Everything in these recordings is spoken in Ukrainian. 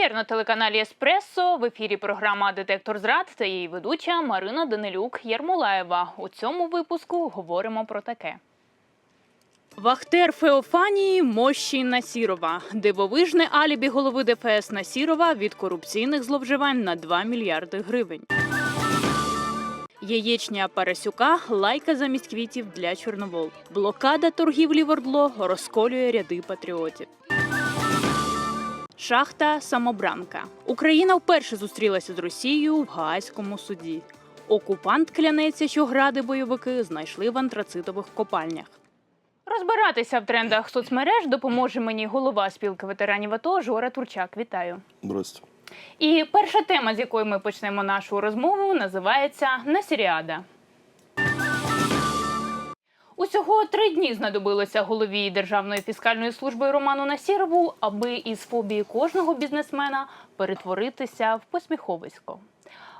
Прем'єр на телеканалі Еспресо в ефірі програма Детектор зрад та її ведуча Марина Данилюк Ярмолаєва. У цьому випуску говоримо про таке. Вахтер Феофанії мощі Насірова. Дивовижне алібі голови ДФС Насірова від корупційних зловживань на 2 мільярди гривень. Яєчня Парасюка лайка замість квітів для Чорновол. Блокада торгівлі Ордло розколює ряди патріотів. Шахта Самобранка. Україна вперше зустрілася з Росією в Гаазькому суді. Окупант клянеться, що гради бойовики знайшли в антрацитових копальнях. Розбиратися в трендах соцмереж допоможе мені голова спілки ветеранів АТО Жора Турчак. Вітаю. Здрасте. І перша тема, з якої ми почнемо нашу розмову, називається Насіріада. Усього три дні знадобилося голові Державної фіскальної служби Роману Насірову, аби із фобії кожного бізнесмена перетворитися в посміховисько.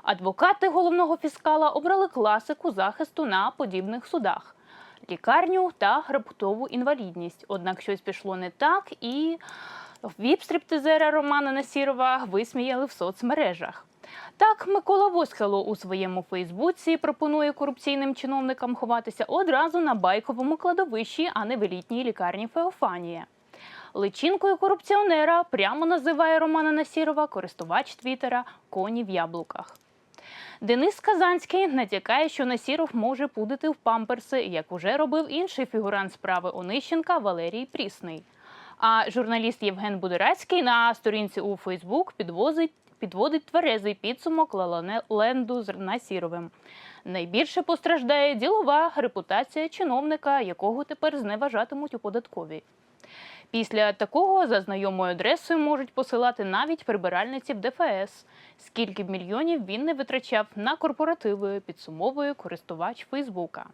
Адвокати головного фіскала обрали класику захисту на подібних судах лікарню та хребтову інвалідність. Однак щось пішло не так, і віп-стриптизера Романа Насірова висміяли в соцмережах. Так, Микола Восхело у своєму Фейсбуці пропонує корупційним чиновникам ховатися одразу на байковому кладовищі, а не в елітній лікарні Феофанія. Личинкою корупціонера прямо називає Романа Насірова користувач Твіттера Коні в яблуках. Денис Казанський натякає, що Насіров може пудити в памперси, як уже робив інший фігурант справи Онищенка Валерій Прісний. А журналіст Євген Будерацький на сторінці у Фейсбук підвозить, підводить тверезий підсумок Лалаленду з Насіровим. Найбільше постраждає ділова репутація чиновника, якого тепер зневажатимуть у податковій. Після такого за знайомою адресою можуть посилати навіть прибиральниці в ДФС. Скільки б мільйонів він не витрачав на корпоративи, підсумовує користувач Фейсбука.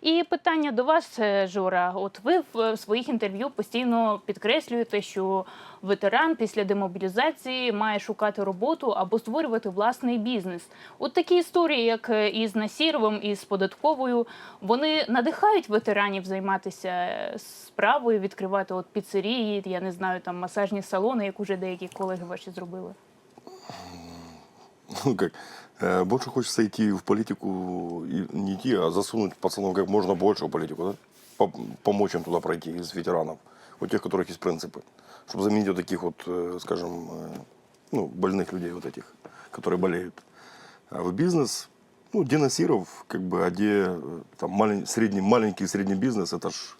І питання до вас, е, Жора. От ви в своїх інтерв'ю постійно підкреслюєте, що ветеран після демобілізації має шукати роботу або створювати власний бізнес. От такі історії, як е, із Насіровим, і з податковою, вони надихають ветеранів займатися е, справою, відкривати от піцерії, я не знаю, там масажні салони, як уже деякі колеги ваші зробили. Ну как, больше хочется идти в политику, и не идти, а засунуть пацанов как можно больше в политику, да? По- Помочь им туда пройти из ветеранов, у тех, у которых есть принципы. Чтобы заменить вот таких вот, э, скажем, э, ну, больных людей вот этих, которые болеют. А в бизнес, ну, деносиров, как бы, а где э, там малень- средний, маленький и средний бизнес, это ж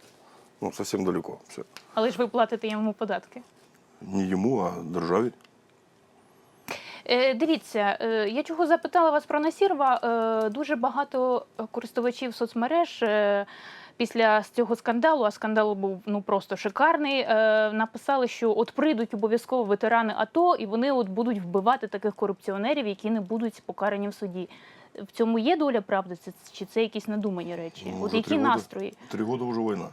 ну, совсем далеко. Все. Але ж ви платите йому податки. Не ему, а державе. Е, Дивіться, е, я чого запитала вас про Насірова. Е, Дуже багато користувачів соцмереж після цього скандалу, а скандал був ну просто шикарний. е, Написали, що от прийдуть обов'язково ветерани АТО, і вони от будуть вбивати таких корупціонерів, які не будуть покарані в суді. В цьому є доля правди, Це- чи це якісь надумані речі? Ну, от які три года- настрої? Три года уже война.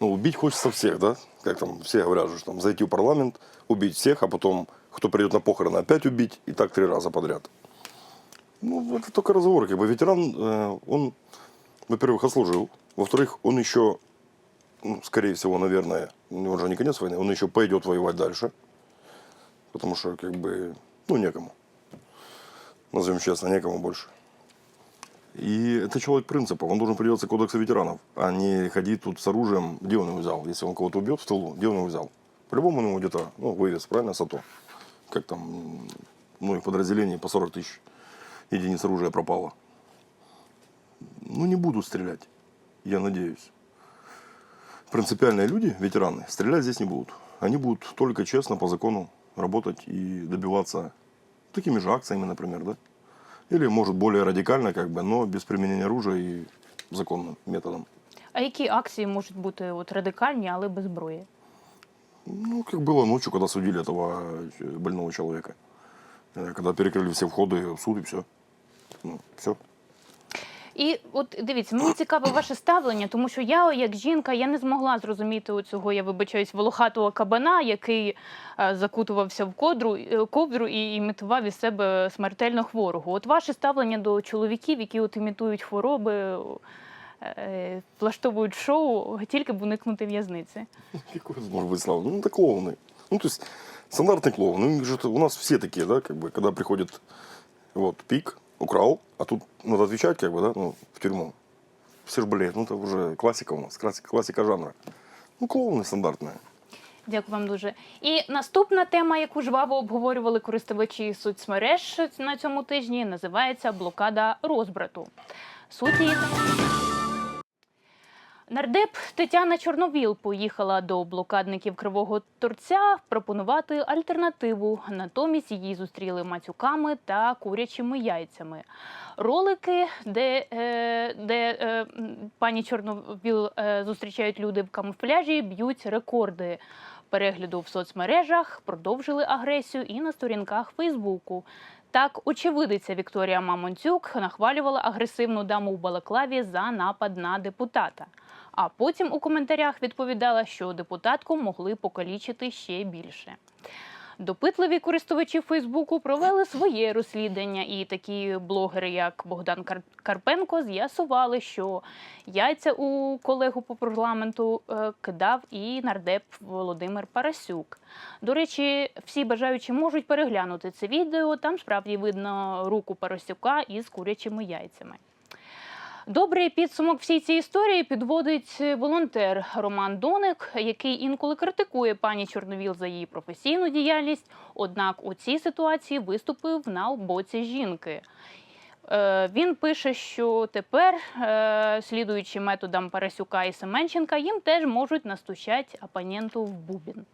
Ну, убить хочется всех, да? Как там все говорят, что там зайти в парламент, убить всех, а потом, кто придет на похороны, опять убить, и так три раза подряд. Ну, это только разговор. Как бы ветеран, э, он, во-первых, отслужил. Во-вторых, он еще, ну, скорее всего, наверное, него же не конец войны, он еще пойдет воевать дальше. Потому что, как бы, ну, некому. Назовем честно, некому больше. И это человек принципов. Он должен придерживаться кодекса ветеранов, а не ходить тут с оружием. Где он его взял? Если он кого-то убьет в тылу, где он его взял? По-любому он его где-то ну, вывез, правильно, с АТО Как там, м, ну, их подразделений по 40 тысяч единиц оружия пропало. Ну, не будут стрелять, я надеюсь. Принципиальные люди, ветераны, стрелять здесь не будут. Они будут только честно, по закону работать и добиваться такими же акциями, например, да? Или, может, более радикально, как бы, но без применения оружия и законным методом. А які акції можуть бути от радикальні, але без зброї? Ну, как было ночью, когда судили этого э, больного человека. Э, Когда перекрыли все входы в суд и все. Ну, все. І от дивіться, мені цікаве ваше ставлення, тому що я, як жінка, я не змогла зрозуміти цього, я вибачаюсь, волохатого кабана, який е, закутувався в кодру, е, ковдру і імітував із себе смертельно хворого. От ваше ставлення до чоловіків, які от імітують хвороби, е, влаштовують шоу, тільки б уникнути в'язниці. Какой это может быть слава? Ну, это клоуны. Ну, то есть, Стандартный клоун. Ну, же это- у нас все такие, да, как бы, когда приходит вот пик, украл, а тут надо отвечать, как бы, да, ну, в тюрьму. Все же болеют. Ну, это уже классика у нас, классика, классика жанра. Ну, клоуны стандартные. Дякую вам дуже. І наступна тема, яку жваво обговорювали користувачі соцмереж на цьому тижні, називається блокада розбрату. Суть її Нардеп Тетяна Чорновіл поїхала до блокадників Кривого Торця пропонувати альтернативу. Натомість її зустріли матюками та курячими яйцями. Ролики, де, е, де е, пані Чорновіл е, зустрічають люди в камуфляжі, б'ють рекорди перегляду в соцмережах, продовжили агресію і на сторінках Фейсбуку. Так, очевидиця Вікторія Мамонтюк нахвалювала агресивну даму в Балаклаві за напад на депутата. А потім у коментарях відповідала, що депутатку могли покалічити ще більше. Допитливі користувачі Фейсбуку провели своє розслідування, і такі блогери, як Богдан Кар- Карпенко, з'ясували, що яйця у колегу по парламенту е, кидав і нардеп Володимир Парасюк. До речі, всі бажаючі можуть переглянути це відео. Там справді видно руку Парасюка із курячими яйцями. Добрий підсумок всій цій історії підводить волонтер Роман Доник, який інколи критикує пані Чорновіл за її професійну діяльність. Однак у цій ситуації виступив на боці жінки. Е, Він пише, що тепер, е, слідуючи методам Парасюка і Семенченка, їм теж можуть настучати опоненту в бубін.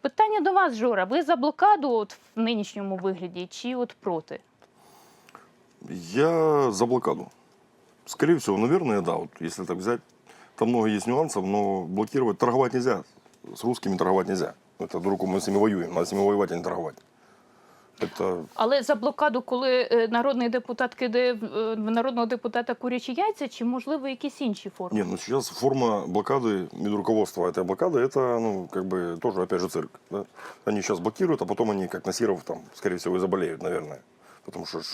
Питання до вас, Жора. Ви за блокаду от в нинішньому вигляді чи от проти? Я за блокаду. Скорее всего, наверное, да, вот если так взять. Там много есть нюансов, но блокировать, торговать нельзя. С русскими торговать нельзя. Это друг мы с ними воюем, надо с ними воевать, а не торговать. Это Але за блокаду, коли е, народний депутат кидає в е, в народного депутата курячі яйця, чи можливо якісь інші форми? Нет, ну сейчас форма блокады, медруководства этой блокады, это, ну, как бы, тоже, опять же, цирк. Да? Они сейчас блокируют, а потом они, как Насиров, там, скорее всего, и заболеют, наверное. Потому что ж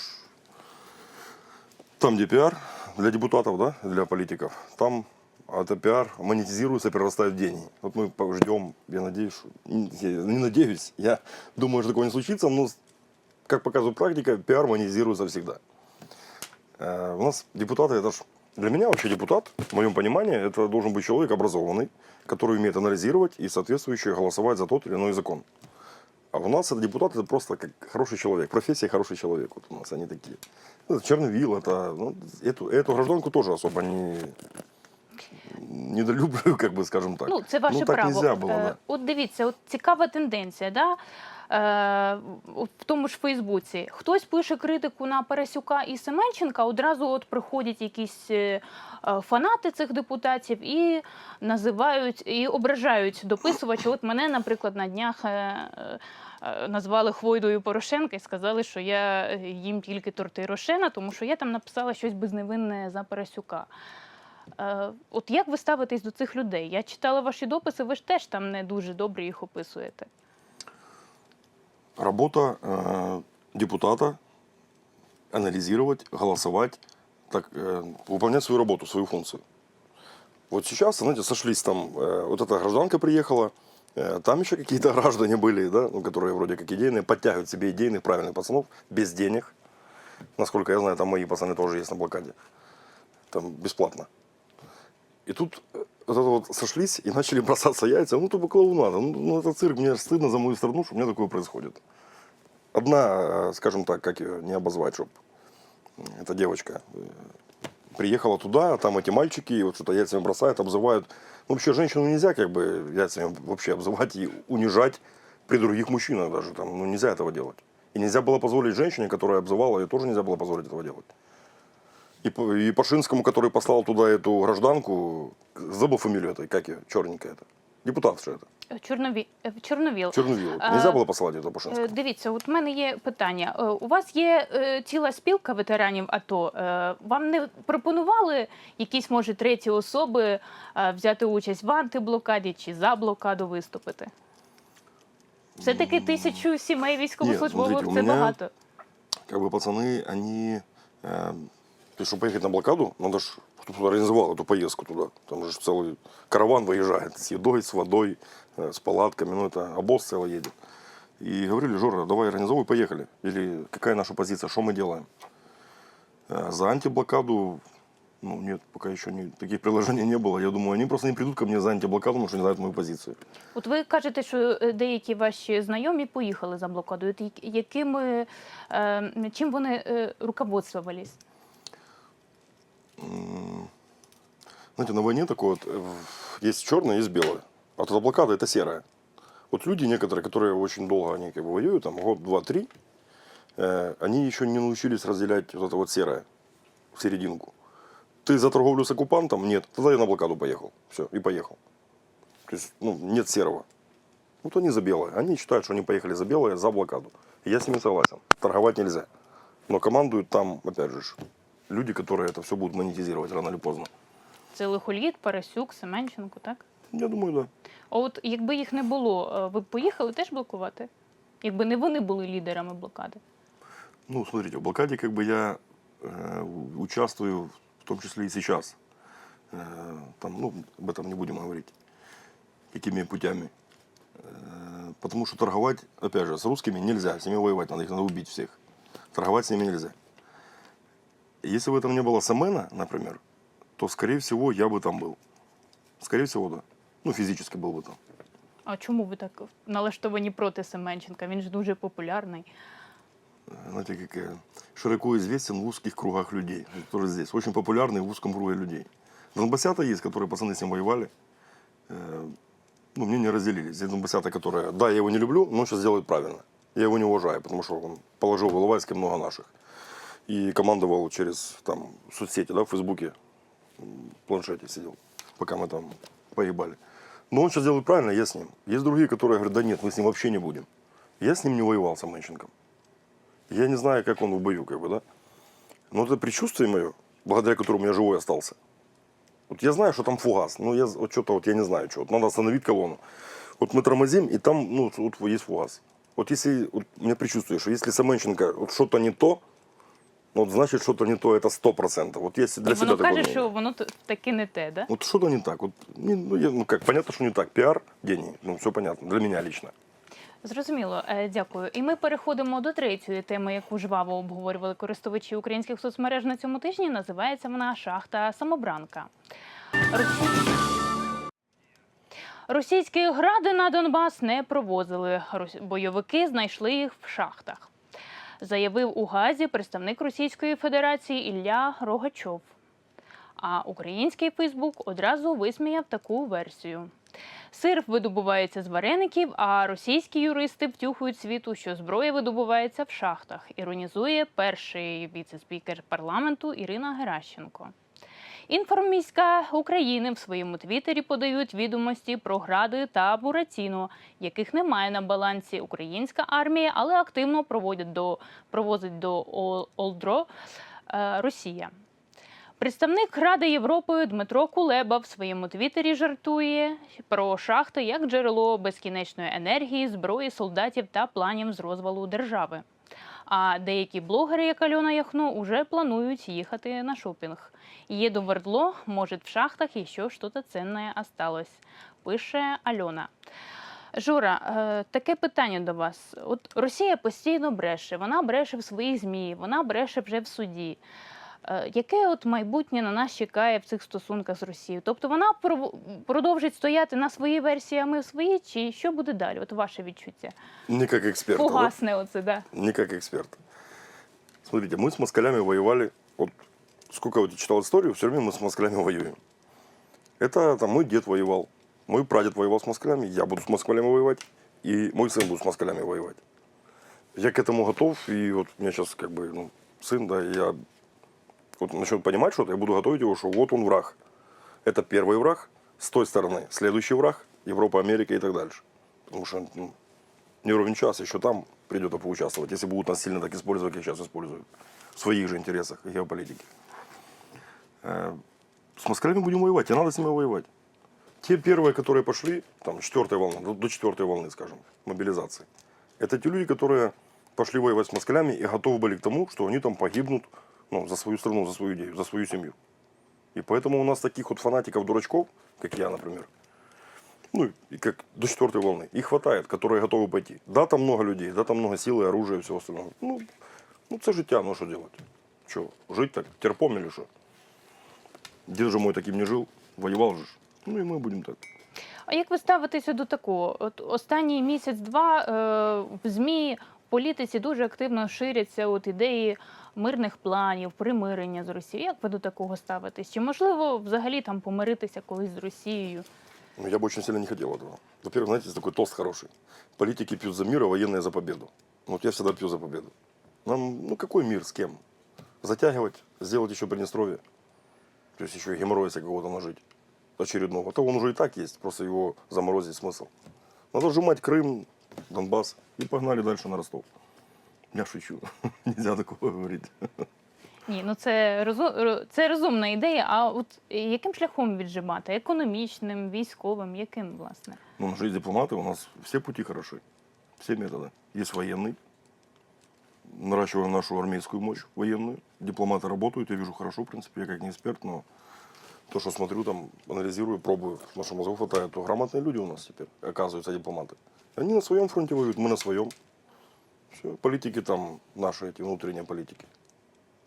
там, где пиар Для депутатов, да, для политиков, там это пиар монетизируется, перерастает в деньги. Вот мы ждем, я надеюсь, не надеюсь, я думаю, что такого не случится, но, как показывает практика, пиар монетизируется всегда. Э, У нас депутаты, это ж для меня вообще депутат, в моем понимании, это должен быть человек образованный, который умеет анализировать и соответствующе голосовать за тот или иной закон. А у нас это депутат, это просто как хороший человек, профессия хороший человек. Вот у нас они такие. Ну, это Черновил, это, ну, эту, эту гражданку тоже особо не недолюблю, как бы, скажем так. Ну, це ваше ну, так право. нельзя было, Е, да. От дивіться, от цікава тенденція, да? Е, в тому ж Фейсбуці. Хтось пише критику на Парасюка і Семенченка, одразу от приходять якісь е, е, фанати цих депутатів і називають і ображають дописувача. От мене, наприклад, на днях. Назвали Хвойдою Порошенка і сказали, що я їм тільки торти Рошена, тому що я там написала щось безневинне за Парасюка. Е, От як ви ставитесь до цих людей? Я читала ваші дописи, ви ж теж там не дуже добре їх описуєте. Работа э, депутата анализировать, голосовать, так, э, выполнять свою работу, свою функцию. Вот сейчас, знаете, сошлись там, э, вот эта гражданка приехала, э, там еще какие-то граждане были, да, ну, которые вроде как идейные, подтягивают себе идейных, правильных пацанов без денег. Насколько я знаю, там мои пацаны тоже есть на блокаде. Там бесплатно. И тут э, вот это вот сошлись и начали бросаться яйца. Ну, тупо клоунада. Ну, ну, это цирк. Мне стыдно за мою страну, что у меня такое происходит. Одна, э, скажем так, как ее не обозвать, чтобы эта девочка э, приехала туда, а там эти мальчики и вот что-то яйцами бросают, обзывают. Ну, вообще, женщину нельзя как бы яйцами вообще обзывать и унижать при других мужчинах даже. Там, ну, нельзя этого делать. И нельзя было позволить женщине, которая обзывала, ее тоже нельзя было позволить этого делать. И, по- и Пашинскому, который послал туда эту гражданку, забыл фамилию этой, как ее, черненькая это. Депутат же это. Е, Чорнові... е, Чорновіл. Черновил. А, Нельзя было послать этого Е, Пашинского. Дивіться, от в мене є питання. Е, У вас є е, ціла спілка ветеранів АТО. Е, Вам не пропонували якісь, може, треті особи е, взяти участь в антиблокаді чи за блокаду виступити? Все-таки тисячу сімей військовослужбовців смотрите, у це мене- багато. Как бы пацаны, они... Э, то есть, чтобы поехать на блокаду, надо же кто-то организовал эту поездку туда. Там же целый караван выезжает с едой, с водой, э, с палатками, ну это обоз целый едет. И говорили, Жора, давай организовывай, поехали. Или какая наша позиция, что мы делаем? Э, За антиблокаду, ну нет, пока еще не, таких приложений не было. Я думаю, они просто не придут ко мне за антиблокаду, потому что не знают мою позицию. От ви кажете, що е, деякі ваші знайомі поїхали за блокадою. От як- якими е, чим вони е, руководствовались? Знаете, на войне такое вот, э, есть черное, есть белое. А эта блокада это серая. Вот люди некоторые, которые очень долго они как бы воюют, там год, два, три, э, они еще не научились разделять вот это вот серое в серединку. Ты за торговлю с оккупантом? Нет. Тогда я на блокаду поехал. Все, и поехал. То есть, ну, нет серого. Вот они за белое. Они считают, что они поехали за белое, за блокаду. Я с ними согласен. Торговать нельзя. Но командуют там, опять же, люди, которые это все будут монетизировать рано или поздно. Це Лихоліт, Парасюк, Семенченко, так? Я думаю, да. А от якби їх не було, е, ви б поїхали теж блокувати? Якби не вони були лідерами блокади? Ну, смотрите, в блокаде как бы я э, у- участвую, в том числе и сейчас. Э, там, ну, об этом не будем говорить. Какими путями. Э, потому что торговать, опять же, с русскими нельзя. С ними воевать надо, их надо убить всех. Торговать с ними нельзя. Если бы там не было Самена, например, то, скорее всего, я бы там был. Скорее всего, да. Ну, физически был бы там. А чому ви так налаштовані проти Семенченка? Він ж дуже популярний. знаете, как э, широко известен в узких кругах людей, которые здесь. Очень популярный в узком круге людей. Донбассята есть, которые пацаны с ним воевали. Э, Ну, мне не разделились. Есть Донбассята, которые, да, я его не люблю, но он сейчас делает правильно. Я его не уважаю, потому что он положил в Иловайске много наших. И командовал через там соцсети, да, в Фейсбуке, в планшете сидел, пока мы там погибали. Но он сейчас делает правильно, я с ним. Есть другие, которые говорят, да нет, мы с ним вообще не будем. Я с ним не воевал, с Аменченком. Я не знаю, как он в бою, как бы, да. Но это предчувствие мое, благодаря которому я живой остался. Вот я знаю, что там фугас, но я вот что-то вот я не знаю, что. Вот надо остановить колонну. Вот мы тормозим, и там, ну, вот есть фугас. Вот если, вот у меня предчувствие, что если Саменченко вот что-то не то, ну, вот значит что-то не то, это сто процентов. Вот если для себя воно такое каже, що воно т- таки не те, да? Вот что-то не так. Вот, не- ну, я- ну как, понятно, что не так. Пиар, гений, ну все понятно, для меня лично. Зрозуміло, Е, дякую. І ми переходимо до третьої теми, яку жваво обговорювали користувачі українських соцмереж на цьому тижні. Називається вона Шахта Самобранка. Росі- Російські гради на Донбас не провозили. Рос- Бойовики знайшли їх в шахтах. Заявив у Газі представник Російської Федерації Ілля Рогачов. А український Фейсбук одразу висміяв таку версію. Сир видобувається з вареників, а російські юристи втюхують світу, що зброя видобувається в шахтах. Іронізує перший віце-спікер парламенту Ірина Геращенко. Інформміська України в своєму твіттері подають відомості про гради та буратіно, яких немає на балансі українська армія, але активно проводять до провозить до Олдро е, Росія. Представник Ради Європи Дмитро Кулеба в своєму твіттері жартує про шахти як джерело безкінечної енергії, зброї, солдатів та планів з розвалу держави. А деякі блогери, як Альона Яхно, уже планують їхати на шопінг. Еду в Ордло, может, в шахтах еще что-то ценное осталось, пише Альона. Жора, е, таке питання до вас. От Росія постійно бреше, вона бреше в своїх ЗМІ, вона бреше вже в суді. Е, Яке от майбутнє на нас чекає в цих стосунках з Росією? Тобто вона пров- продовжить стояти на своїй версії, а ми в своїй, чи що буде далі? От ваше відчуття? Не как эксперт. да? Погасне оце, да. Не как эксперт. Смотрите, мы с москалями воевали, вот сколько вот я читал историю, все время мы с москалями воюем. Это там мой дед воевал, мой прадед воевал с москалями, я буду с москалями воевать, и мой сын будет с москалями воевать. Я к этому готов, и вот у меня сейчас как бы, ну, сын, да, я вот начнет понимать что-то, я буду готовить его, что вот он враг. Это первый враг, с той стороны следующий враг, Европа, Америка и так дальше. Потому что ну, не ровен час, еще там придется поучаствовать, если будут нас сильно так использовать, как сейчас используют. В своих же интересах и геополитике. Э, С москалями будем воевать, и надо с ними воевать. Те первые, которые пошли, там, четвертая волна, до, до четвертой волны, скажем, мобилизации, это те люди, которые пошли воевать с москалями и готовы были к тому, что они там погибнут ну, за свою страну, за свою идею, за свою семью. И поэтому у нас таких вот фанатиков, дурачков, как я, например, Ну, и как до четвертой волны. Их хватает, которые готовы пойти. Да, там много людей, да, там много силы, оружия и всего остального. Ну, ну це життя, ну що делать? Что, жить так, терпом или что? Дед же мой таким не жил, воевал же. ж. Ну и мы будем так. А як ви ставитеся до такого? От останній місяць-два е, в ЗМІ в політиці дуже активно ширяться от ідеї мирних планів, примирення з Росією. Як ви до такого ставитесь? Чи можливо взагалі там помиритися колись з Росією? Ну, я бы очень сильно не хотел этого. Во-первых, знаете, есть такой тост хороший. Политики пьют за мир, а военные за победу. Ну, Вот я всегда пью за победу. Нам, ну какой мир, с кем? Затягивать, сделать еще Приднестровье. То есть еще и геморроя себе какого-то нажить. Очередного. А то он уже и так есть, просто его заморозить смысл. Надо сжимать Крым, Донбасс и погнали дальше на Ростов. Я шучу. Нельзя такого говорить. Ні, ну це розу... це розумна ідея. А от яким шляхом віджимати? Економічним, військовим, яким власне? Ну, наши дипломаты, у нас все пути хороши. Все методы. Есть военный. Наращиваем нашу армейскую мощь военную. Дипломаты работают, я вижу хорошо, в принципе, я как не эксперт, но то, что смотрю, там, анализирую, пробую, потому что мозгов хватает, то грамотные люди у нас теперь, оказываются, дипломаты. Они на своем фронте воюют, мы на своем. Все, политики там, наши эти внутренние политики.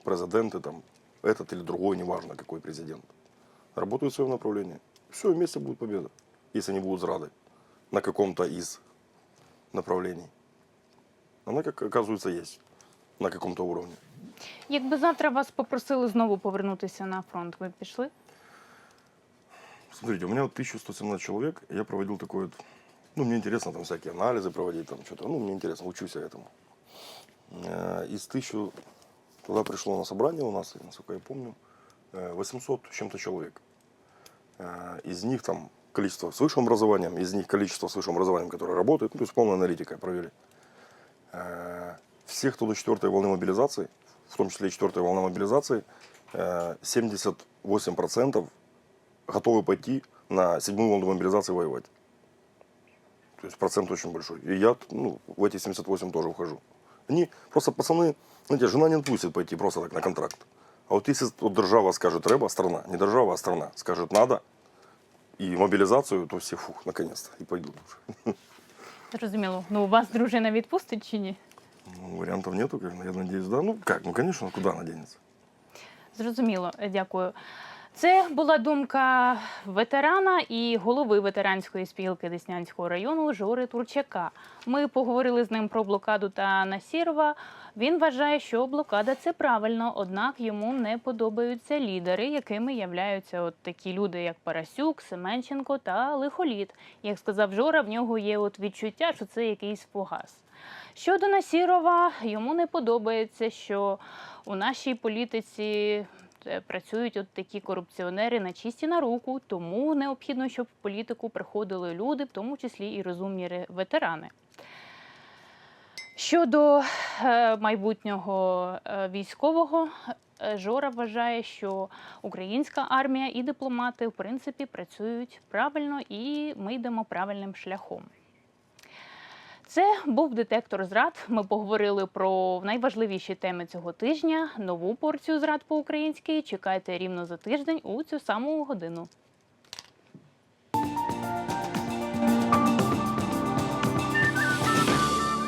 Президенты там, этот или другой, неважно, какой президент. Работают в своем направлении. Все, вместе будет победа, если они будут зрады на каком-то из направлений. Она, как оказывается, есть на каком-то уровне. Якби завтра вас попросили знову повернутися на фронт, ви б пішли? Смотрите, у меня вот 1117 человек, и я проводил такой вот, ну, мне интересно там всякие анализы проводить, там что-то, ну, мне интересно, учусь я этому. Э, Из 1000, туда пришло на собрание у нас, насколько я помню, э, 800 с чем-то человек. Э, Из них там количество с высшим образованием, из них количество с высшим образованием, которые работают, ну, то есть полная аналитика провели. Э, Все, кто до четвертой волны мобилизации, в том числе и четвертая волна мобилизации, э, 78% готовы пойти на седьмую волну мобилизации воевать. То есть процент очень большой. И я ну, в эти 78 тоже ухожу. Они просто пацаны, знаете, жена не отпустит пойти просто так на контракт. А вот если вот держава скажет треба, страна, не держава, а страна, скажет надо, и мобилизацию, то все, фух, наконец-то, и пойдут уже. Зрозуміло. Ну, вас дружина відпустить чи ні? Ну, вариантов нету, я надеюсь, да. Ну как, ну конечно, куда она денется? Зрозуміло, дякую. Це була думка ветерана і голови ветеранської спілки Деснянського району Жори Турчака. Ми поговорили з ним про блокаду та Насірова. Він вважає, що блокада це правильно, однак йому не подобаються лідери, якими являються от такі люди, як Парасюк, Семенченко та Лихоліт. Як сказав Жора, в нього є от відчуття, що це якийсь погас. Щодо Насірова, йому не подобається, що у нашій політиці працюють от такі корупціонери на чисті на руку, тому необхідно, щоб в політику приходили люди, в тому числі і розумні ветерани. Щодо е, майбутнього е, військового, е, Жора вважає, що українська армія і дипломати в принципі працюють правильно, і ми йдемо правильним шляхом. Це був детектор зрад. Ми поговорили про найважливіші теми цього тижня. Нову порцію зрад по-українськи чекайте рівно за тиждень у цю саму годину.